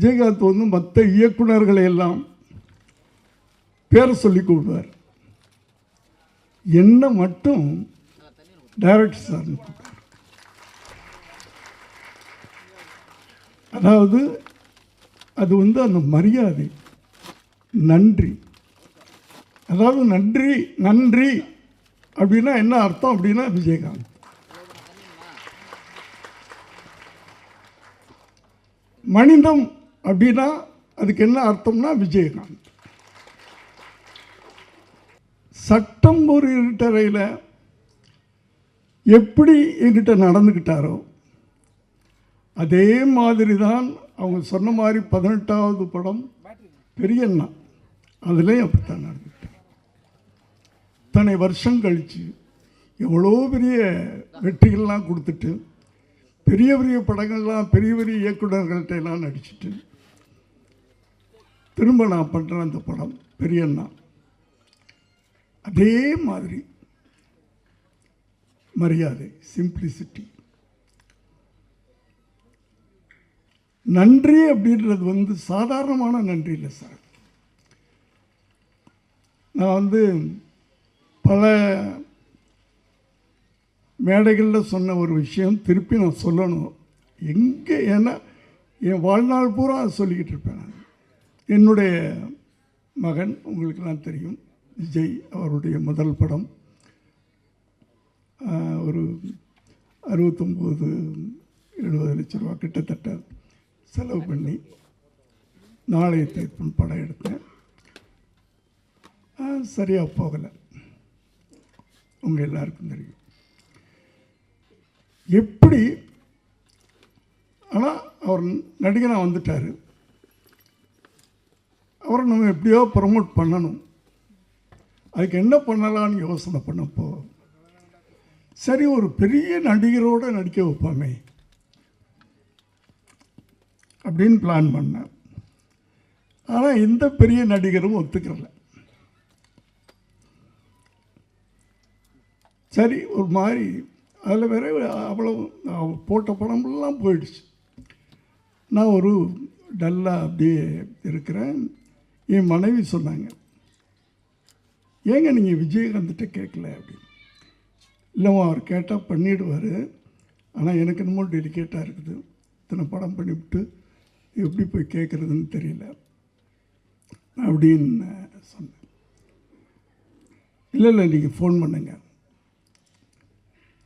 விஜயகாந்த் வந்து மற்ற இயக்குனர்களை எல்லாம் பேரை சொல்லி கூப்பிடுவார் என்ன மட்டும் டைரக்டர் சார்னு கூப்பிட்டார் அதாவது அது வந்து அந்த மரியாதை நன்றி. அதாவது நன்றி நன்றி அப்படின்னா என்ன அர்த்தம் அப்படின்னா விஜயகாந்த். மனிதம் அப்படின்னா அதுக்கு என்ன அர்த்தம்னா விஜயகாந்த். சட்டம் ஒரு இருட்டறையில் எப்படி என்கிட்ட நடந்துக்கிட்டாரோ அதே மாதிரி தான் அவங்க சொன்ன மாதிரி பதினெட்டாவது படம் பெரியண்ணா அதுலேயும் அப்படித்தான் நடந்துக்கிட்டேன் இத்தனை வருஷம் கழித்து எவ்வளோ பெரிய வெற்றிகள்லாம் கொடுத்துட்டு பெரிய பெரிய படங்கள்லாம் பெரிய பெரிய இயக்குனர்கள்ட்ட எல்லாம் நடிச்சுட்டு திரும்ப நான் பண்ணுறேன் அந்த படம் பெரியண்ணா. அதே மாதிரி மரியாதை சிம்பிளிசிட்டி நன்றி அப்படின்றது வந்து சாதாரணமான நன்றி இல்லை சார் நான் வந்து பல மேடைகளில் சொன்ன ஒரு விஷயம் திருப்பி நான் சொல்லணும். எங்கே ஏன்னா என் வாழ்நாள் பூரா சொல்லிக்கிட்டு இருப்பேன் நான். என்னுடைய மகன் உங்களுக்கெல்லாம் தெரியும் விஜய் அவருடைய முதல் படம். ஒரு அறுபத்தொம்போது எழுபது லட்ச ரூபா கிட்டத்தட்ட செலவு பண்ணி நாளைய தீர்ப்புன்னு படம் எடுத்தேன். சரியாக போகலை. உங்கள் எல்லாருக்கும் தெரியும். எப்படி ஆனால் அவர் நடிகனாக வந்துட்டார். அவரை நம்ம எப்படியோ ப்ரமோட் பண்ணணும். அதுக்கு என்ன பண்ணலாம்னு யோசனை பண்ணப்போ சரி ஒரு பெரிய நடிகரோடு நடிக்க வைப்பாமே அப்படின்னு பிளான் பண்ணேன். ஆனால் எந்த பெரிய நடிகரும் ஒத்துக்கல. சரி ஒரு மாதிரி அதில் வேற அவ்வளோ போட்ட படமெல்லாம் போயிடுச்சு. நான் ஒரு டல்லாக அப்படியே இருக்கிறேன். என் மனைவி சொன்னாங்க. ஏங்க நீங்கள் விஜயகாந்த்கிட்ட கேட்கல அப்படின்னு. இல்லைம்மா அவர் கேட்டால் பண்ணிடுவார். ஆனால் எனக்கு என்னமோ டெலிகேட்டாக இருக்குது. இத்தனை படம் பண்ணிவிட்டு எப்படி போய் கேட்குறதுன்னு தெரியல. அப்படின்னு சொன்னேன். இல்லை இல்லை நீங்கள் ஃபோன் பண்ணுங்க.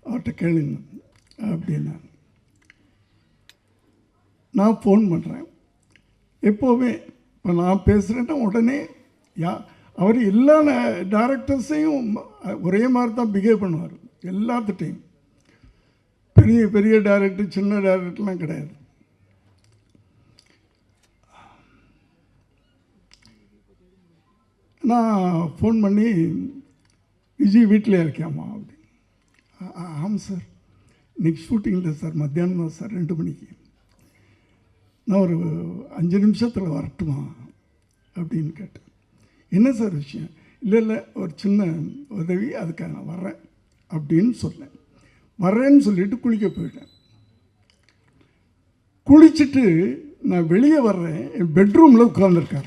அவர்கிட்ட கேளுங்க அப்படின்னா. நான் ஃபோன் பண்ணுறேன் எப்போவுமே இப்போ நான் பேசுகிறேன்னா உடனே யா அவர் எல்லா டேரக்டர்ஸையும் ஒரே மாதிரி தான் பிஹேவ் பண்ணுவார் எல்லாத்துட்டையும். பெரிய பெரிய டேரக்டர் சின்ன டேரக்டர்லாம் கிடையாது. நான் ஃபோன் பண்ணி விஜய் வீட்டில் இருக்கியாம்மா அப்படின்னு ஆமாம் சார் நெக்ஸ்ட் ஷூட்டிங் இல்லை சார் மத்தியானம் தான் சார் ரெண்டு மணிக்கு. நான் ஒரு அஞ்சு நிமிஷத்தில் வரட்டுமா? அப்படின்னு கேட்டேன். என்ன சார் விஷயம்? இல்லை இல்லை ஒரு சின்ன உதவி அதுக்காக நான் வர்றேன் அப்படின்னு சொன்னேன். வர்றேன்னு சொல்லிட்டு குளிக்க போயிட்டேன். குளிச்சுட்டு நான் வெளியே வர்றேன். என் பெட்ரூமில் உட்காந்துருக்காரு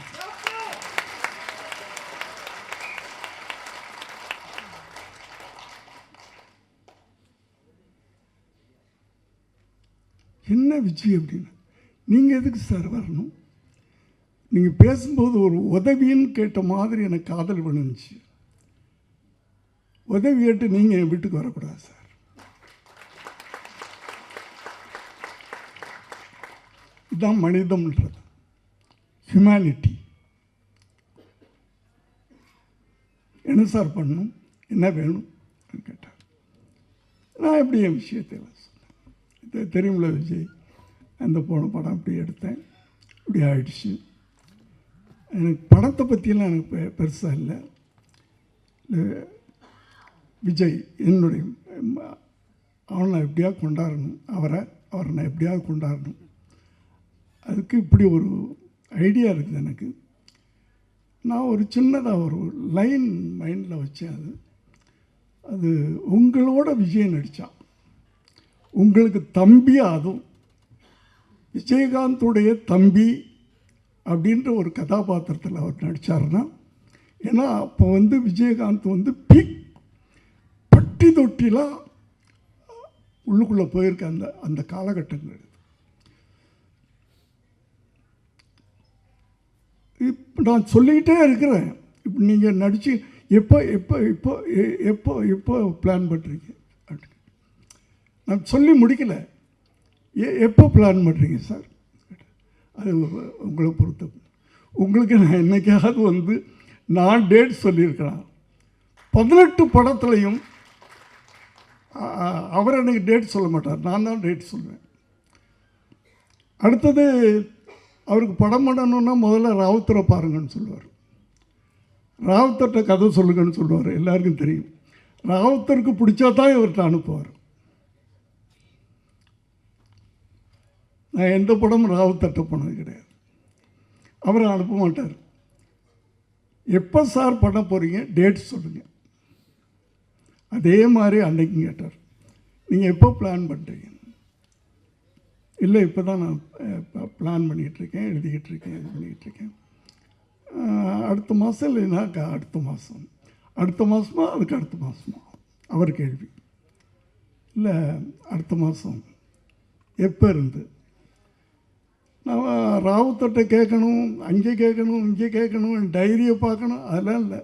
என்ன விஜய் அப்படின்னு? நீங்கள் எதுக்கு சார் வரணும்? நீங்கள் பேசும்போது ஒரு உதவின்னு கேட்ட மாதிரி எனக்கு காதல் விழுந்துச்சு. உதவி கேட்டு நீங்கள் என் வீட்டுக்கு வரக்கூடாது சார். இதுதான் மனிதம்ன்றது. ஹியூமனிட்டி என்ன சார் பண்ணணும்? என்ன வேணும்? கேட்டார். நான் எப்படி என் விஷயத்தை சொன்னேன் இது தெரியுமில்ல விஜய்? அந்த போன படம் அப்படி எடுத்தேன். இப்படி ஆயிடுச்சு. எனக்கு படத்தை பற்றியெல்லாம் எனக்கு பெ பெருசாக இல்லை. விஜய் என்னுடைய அவனை நான் எப்படியாவது கொண்டாடணும். அவரை அவரை நான் எப்படியாவது கொண்டாடணும். அதுக்கு இப்படி ஒரு ஐடியா இருக்குது எனக்கு. நான் ஒரு சின்னதாக ஒரு லைன் மைண்டில் வச்சேன் அது. அது உங்களோட விஜய் நடித்தான் உங்களுக்கு தம்பி அதுவும். விஜயகாந்துடைய தம்பி அப்படின்ற ஒரு கதாபாத்திரத்தில் அவர் நடித்தார்னா ஏன்னா அப்போ வந்து விஜயகாந்த் வந்து பீக் பட்டி தொட்டிலாம் உள்ளுக்குள்ளே போயிருக்க அந்த அந்த காலகட்டங்கள். இப்போ நான் சொல்லிக்கிட்டே இருக்கிறேன். இப்போ நீங்கள் நடித்து எப்போ எப்போ இப்போ எ- எப்போ எப்போ பிளான் பண்ணுறீங்க அப்படின்னு. நான் சொல்லி முடிக்கலை. ஏ எப்போ பிளான் பண்ணுறீங்க சார்? அது உங்களை பொறுத்த. உங்களுக்கு நான் என்னைக்காவது வந்து நான் டேட் சொல்லியிருக்கிறேன் பதினெட்டு படத்துலையும் அவர் எனக்கு டேட் சொல்ல மாட்டார். நான் தான் டேட் சொல்லுவேன் அடுத்தது அவருக்கு படம் பண்ணணுன்னா முதல்ல ராவுத்தரை பாருங்கன்னு சொல்லுவார். ராவுத்தர்கிட்ட கதை சொல்லுங்கன்னு சொல்லுவார். எல்லாருக்கும் தெரியும். ராவுத்தருக்கு பிடிச்சா தான் இவர்கிட்ட அனுப்புவார். நான் எந்த படமும் ராவுத்தர்கிட்ட போனது கிடையாது. அவரை அனுப்ப மாட்டார். எப்போ சார் பண்ண போகிறீங்க டேட் சொல்லுங்கள் அதே மாதிரி அன்னைக்கும் கேட்டார். நீங்கள் எப்போ பிளான் பண்ணுறீங்க இல்லை இப்போ தான் நான் பிளான் பண்ணிகிட்ருக்கேன் எழுதிக்கிட்டு இருக்கேன் இது பண்ணிக்கிட்டு இருக்கேன். அடுத்த மாதம் இல்லைன்னா அடுத்த மாதம் அடுத்த மாதமா அதுக்கு அடுத்த மாதமா அவர் கேள்வி. இல்லை அடுத்த மாதம் எப்போ இருந்து? நான் ராவுத்தட்டை கேட்கணும் அங்கே கேட்கணும் இங்கே கேட்கணும் டைரியை பார்க்கணும் அதெல்லாம் இல்லை.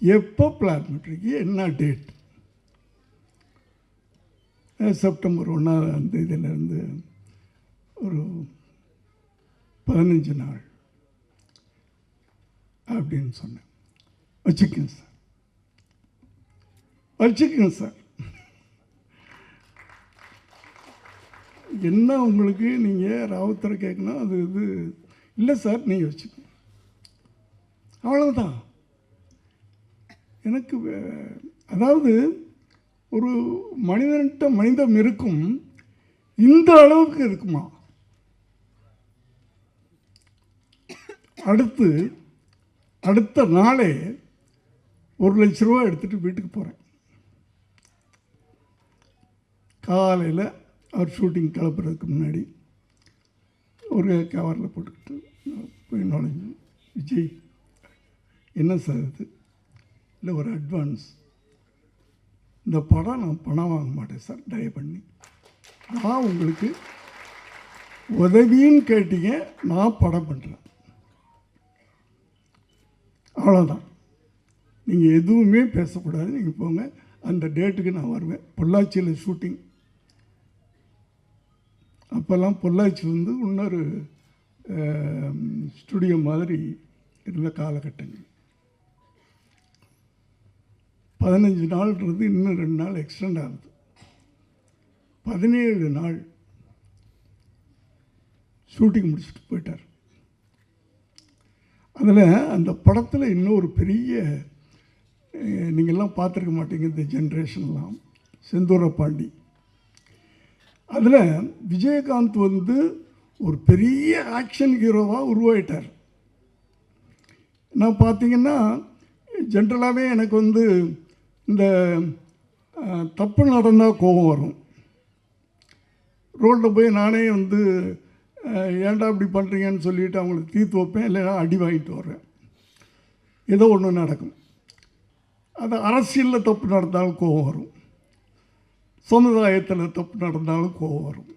எப்போ பிளான் பண்ணுறீங்க என்ன டேட் செப்டம்பர் ஒன்றாம் தேதியிலேருந்து ஒரு பதினஞ்சு நாள் அப்படின்னு சொன்னேன். வச்சுக்கங்க சார். வச்சுக்கங்க சார். என்ன உங்களுக்கு நீங்கள் ராவுத்தரை கேட்கணும் அது இது? இல்லை சார் நீங்கள் வச்சுக்கோங்க அவ்வளவுதான். எனக்கு வே- அதாவது ஒரு மனிதன்கிட்ட மனிதம் இருக்கும் இந்த அளவுக்கு இருக்குமா? அடுத்து அடுத்த நாளே ஒரு லட்ச ரூபா எடுத்துகிட்டு வீட்டுக்கு போகிறேன் காலையில் அவர் ஷூட்டிங் கிளப்புறதுக்கு முன்னாடி ஒரு கவரில் போட்டுக்கிட்டு போய் நுழைஞ்சு விஜய் என்ன சார் இது? இல்லை ஒரு அட்வான்ஸ் இந்த படம் நான் பணம் வாங்க மாட்டேன் சார் தயவு பண்ணி. நான் உங்களுக்கு உதவின்னு கேட்டீங்க நான் படம் பண்ணுறேன் அவ்வளோதான் நீங்கள் எதுவுமே பேசக்கூடாது நீங்கள் போங்க. அந்த டேட்டுக்கு நான் வருவேன். பொள்ளாச்சியில் ஷூட்டிங் அப்போல்லாம் பொள்ளாச்சி வந்து இன்னொரு ஸ்டுடியோ மாதிரி இருந்த காலகட்டங்கள். பதினஞ்சு நாள்ன்றது இன்னும் ரெண்டு நாள் எக்ஸ்டெண்ட் ஆகுது. பதினேழு நாள் ஷூட்டிங் முடிச்சுட்டு போயிட்டார். அதில் அந்த படத்தில் இன்னொரு பெரிய நீங்கள்லாம் பார்த்துருக்க மாட்டீங்க இந்த ஜென்ரேஷன்லாம் செந்தூர பாண்டி அதில் விஜயகாந்த் வந்து ஒரு பெரிய ஆக்ஷன் ஹீரோவாக உருவாயிட்டார். நான் பார்த்தீங்கன்னா ஜென்ரலாகவே எனக்கு வந்து இந்த தப்பு நடந்தால் கோபம் வரும். ரோட்டில் போய் நானே வந்து ஏன்டா இப்படி பண்ணுறீங்கன்னு சொல்லிட்டு அவங்களுக்கு தீர்த்து வைப்பேன் இல்லைன்னா அடி வாங்கிட்டு வர்றேன் ஏதோ ஒன்று நடக்கும். அது அரசியலில் தப்பு நடந்தாலும் கோபம் வரும். சமுதாயத்தில் தப்பு நடந்தாலும் கோபம் வரும்.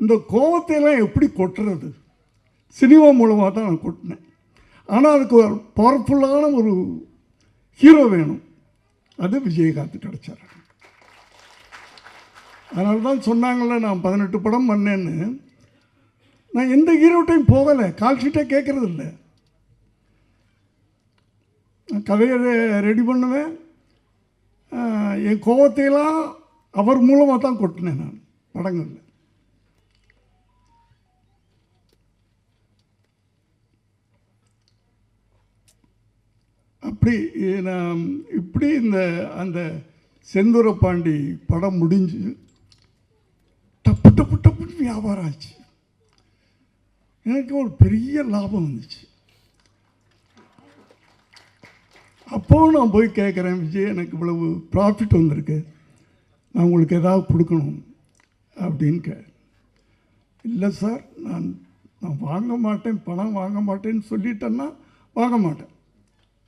இந்த கோபத்தையெல்லாம் எப்படி கொட்டுறது? சினிமா மூலமாக தான் நான் கொட்டினேன். ஆனால் அதுக்கு ஒரு பவர்ஃபுல்லான ஒரு ஹீரோ வேணும். அது விஜயகாந்த் கிடச்சார் அதனால தான் சொன்னாங்கள்ல நான் பதினெட்டு படம் பண்ணேன்னு. நான் எந்த ஹீரோட்டையும் போகலை. கால்ஷீட்டே கேட்குறது இல்லை. நான் கதையை ரெடி பண்ணுவேன். என் கோவத்தையெல்லாம் அவர் மூலமாக தான் கொட்டினேன் நான். படங்களில் அப்படி நான் இப்படி இந்த அந்த செந்தூர பாண்டி படம் முடிஞ்சு டப்பு டப்பு டப்புன்னு வியாபாரம் ஆச்சு. எனக்கு ஒரு பெரிய லாபம் வந்துச்சு. அப்போவும் நான் போய் கேட்குறேன் விஜய் எனக்கு இவ்வளவு ப்ராஃபிட் வந்திருக்கு. நான் உங்களுக்கு ஏதாவது கொடுக்கணும் அப்படின்னு கே இல்லை சார் நான் நான் வாங்க மாட்டேன் பணம் வாங்க மாட்டேன்னு சொல்லிட்டேன்னா வாங்க மாட்டேன்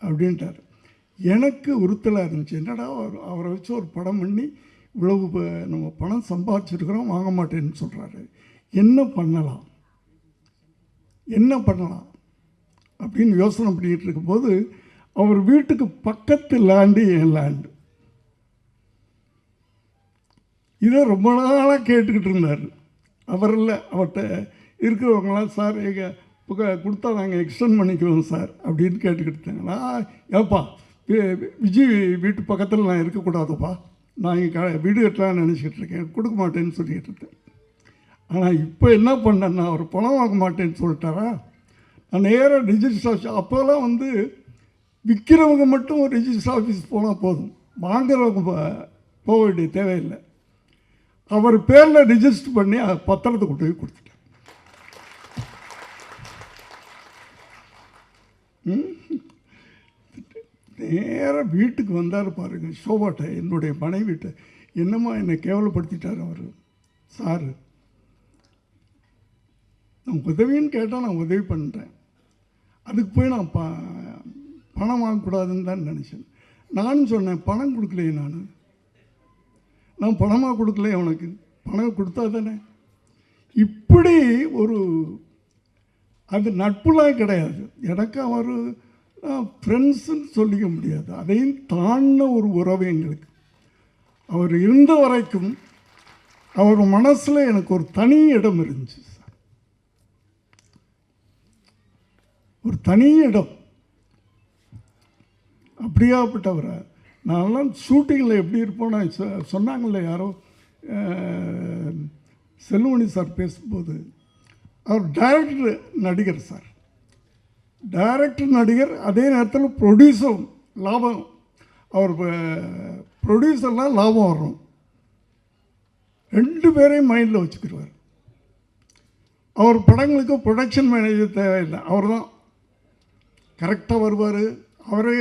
அப்படின்ட்டார். எனக்கு உறுத்தலாக இருந்துச்சு. என்னடா அவர் அவரை வச்சு ஒரு படம் பண்ணி இவ்வளவு ப- நம்ம பணம் சம்பாதிச்சிருக்கிறோம் வாங்க மாட்டேன்னு சொல்கிறாரு என்ன பண்ணலாம்? என்ன பண்ணலாம்? அப்படின்னு யோசனை பண்ணிக்கிட்டு இருக்கும்போது அவர் வீட்டுக்கு பக்கத்து லேண்டு என் லேண்டு இதை ரொம்ப நாளாக கேட்டுக்கிட்டு இருந்தார். அவர் இல்லை அவர்கிட்ட இருக்கிறவங்களாம் சார் எங்கள் கொடுத்தா நாங்கள் எக்ஸ்டெண்ட் பண்ணிக்குவோம் சார் அப்படின்னு கேட்டுக்கிட்டு இருந்தாங்களா ஏப்பா விஜய் வீட்டு பக்கத்தில் நான் இருக்கக்கூடாதுப்பா. நான் இங்கே க வீடு கட்டலாம்னு நினச்சிக்கிட்டு இருக்கேன். கொடுக்க மாட்டேன்னு சொல்லிக்கிட்டு இருந்தேன். ஆனால் இப்போ என்ன பண்ணேன்னா அவர் பணம் வாங்க மாட்டேன்னு சொல்லிட்டாரா? நான் நேராக ரிஜிஸ்டர் ஆஃபீஸ் அப்போல்லாம் வந்து விற்கிறவங்க மட்டும் ரிஜிஸ்டர் ஆஃபீஸ் போனால் போதும். வாங்குறவங்க போக வேண்டிய தேவையில்லை. அவர் பேரில் ரிஜிஸ்டர் பண்ணி பத்திரத்தை கொண்டு போய் கொடுத்துட்டேன் நேராக வீட்டுக்கு வந்தார் பாருங்கள் ஷோபாட்டை என்னுடைய மனைவிட்ட என்னம்மா என்னை கேவலப்படுத்திட்டார் அவர். சாரு நான் உதவின்னு கேட்டால் நான் உதவி பண்ணுறேன் அதுக்கு போய் நான் ப பணம் வாங்கக்கூடாதுன்னு தான் நினச்சேன். நானும் சொன்னேன் பணம் கொடுக்கலையே நான். நான் பணமாக கொடுக்கலையே அவனுக்கு. பணம் கொடுத்தா தானே இப்படி ஒரு அது நட்புலாம் கிடையாது. எனக்கு அவர் ஃப்ரெண்ட்ஸுன்னு சொல்லிக்க முடியாது. அதையும் தாண்டின ஒரு உறவு எங்களுக்கு. அவர் இருந்த வரைக்கும் அவர் மனசில் எனக்கு ஒரு தனி இடம் இருந்துச்சு சார். ஒரு தனி இடம். அப்படியாப்பட்டவரை? நான்லாம் ஷூட்டிங்கில் எப்படி இருப்போம்னா சொன்னாங்களே யாரோ செல்வமணி சார் பேசும்போது. அவர் டைரக்டர் நடிகர் சார். டைரக்டர் நடிகர் அதே நேரத்தில் ப்ரொடியூசரும் லாபம். அவர் ப்ரொடியூசர்லாம் லாபம் வரும். ரெண்டு பேரையும் மைண்டில் வச்சுக்கிடுவார் அவர் படங்களுக்கு ப்ரொடக்ஷன் மேனேஜர் தேவையில்லை. அவர் தான் கரெக்டாக வருவார். அவரே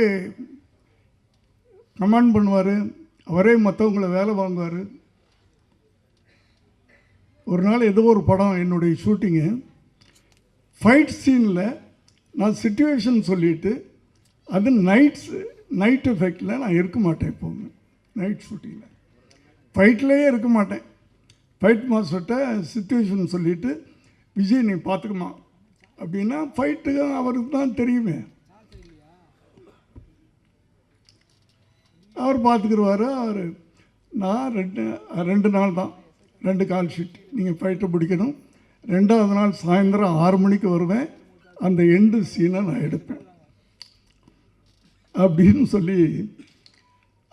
கமாண்ட் பண்ணுவார். அவரே மற்றவங்கள வேலை வாங்குவார். ஒரு நாள் ஏதோ ஒரு படம் என்னுடைய ஷூட்டிங்கு ஃபைட் சீனில் நான் சுச்சுவேஷன் சொல்லிவிட்டு அது நைட்ஸ் நைட் எஃபெக்டில் நான் இருக்க மாட்டேன் எப்போவுமே. நைட் ஷூட்டிங்கில் ஃபைட்லேயே இருக்க மாட்டேன். ஃபைட் மாஸ்டர்கிட்ட சுச்சுவேஷன் சொல்லிவிட்டு விஜய் நீ பார்த்துக்குமா அப்படின்னா ஃபைட்டுக்கு அவருக்கு தான் தெரியுமே. அவர் பார்த்துக்குருவார் அவர் நான் ரெண்டு ரெண்டு நாள் தான் ரெண்டு கால் ஷீட் நீங்கள் ஃபைட்டை பிடிக்கணும். ரெண்டாவது நாள் சாயந்தரம் ஆறு மணிக்கு வருவேன். அந்த எண்டு சீனை நான் எடுப்பேன். அப்படின்னு சொல்லி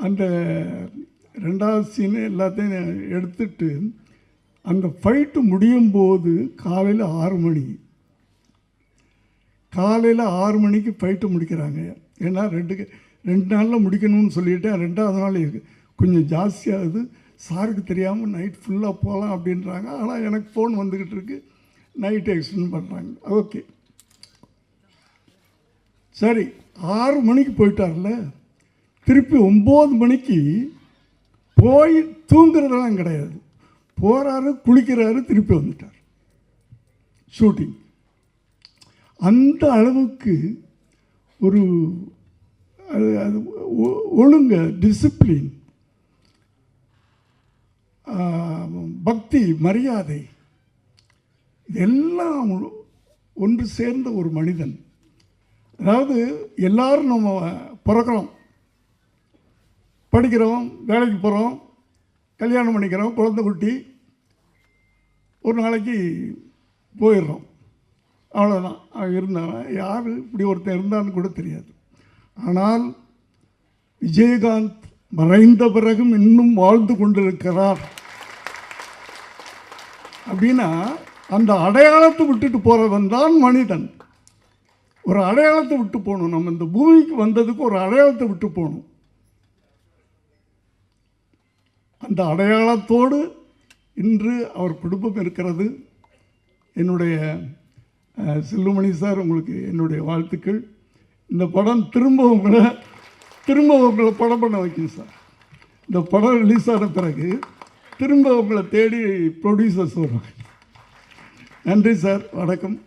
அந்த ரெண்டாவது சீனு எல்லாத்தையும் எடுத்துட்டு அந்த ஃபைட்டு முடியும் போது காலையில் ஆறு மணி. காலையில் ஆறு மணிக்கு ஃபைட்டு முடிக்கிறாங்க. ஏன்னா ரெண்டு ரெண்டு நாளில் முடிக்கணும்னு சொல்லிட்டேன் ரெண்டாவது நாள் இருக்குது கொஞ்சம் ஜாஸ்தியாகுது சாருக்கு தெரியாமல் நைட் ஃபுல்லாக போகலாம் அப்படின்றாங்க. ஆனால் எனக்கு ஃபோன் வந்துக்கிட்டு இருக்கு. நைட் எக்ஸ்டெண்ட் பண்ணுறாங்க ஓகே சரி ஆறு மணிக்கு போயிட்டார்ல. திருப்பி ஒம்பது மணிக்கு போய் தூங்குறதெல்லாம் கிடையாது. போகிறாரு குளிக்கிறாரு திருப்பி வந்துட்டார். ஷூட்டிங் அந்த அளவுக்கு ஒரு அது அது ஒ- டிசிப்ளின் பக்தி மரியாதை இதெல்லாம் ஒன்று சேர்ந்த ஒரு மனிதன். அதாவது எல்லாரும் நம்ம பிறக்கிறோம். படிக்கிறோம் வேலைக்கு போகிறோம் கல்யாணம் பண்ணிக்கிறோம் குழந்தை குட்டி ஒரு நாளைக்கு போயிடுறோம். அவ்வளோதான் அவன் இருந்தான் யார் இப்படி ஒருத்தன் இருந்தான்னு கூட தெரியாது. ஆனால் விஜயகாந்த் மறைந்த பிறகும் இன்னும் வாழ்ந்து கொண்டிருக்கிறார். அப்படின்னா அந்த அடையாளத்தை விட்டுட்டு போகிறவன் தான் மனிதன். ஒரு அடையாளத்தை விட்டு போகணும். நம்ம இந்த பூமிக்கு வந்ததுக்கு ஒரு அடையாளத்தை விட்டு போகணும். அந்த அடையாளத்தோடு இன்று அவர் குடும்பம் இருக்கிறது. என்னுடைய செல்லுமணி சார் உங்களுக்கு என்னுடைய வாழ்த்துக்கள். இந்த படம் திரும்ப உங்களை திரும்ப உங்களை படம் பண்ண வைக்கும் சார். இந்த படம் ரிலீஸ் ஆன பிறகு திரும்ப உங்களை தேடி ப்ரொடியூசர்ஸ் வருவாங்க. நன்றி சார். வணக்கம்.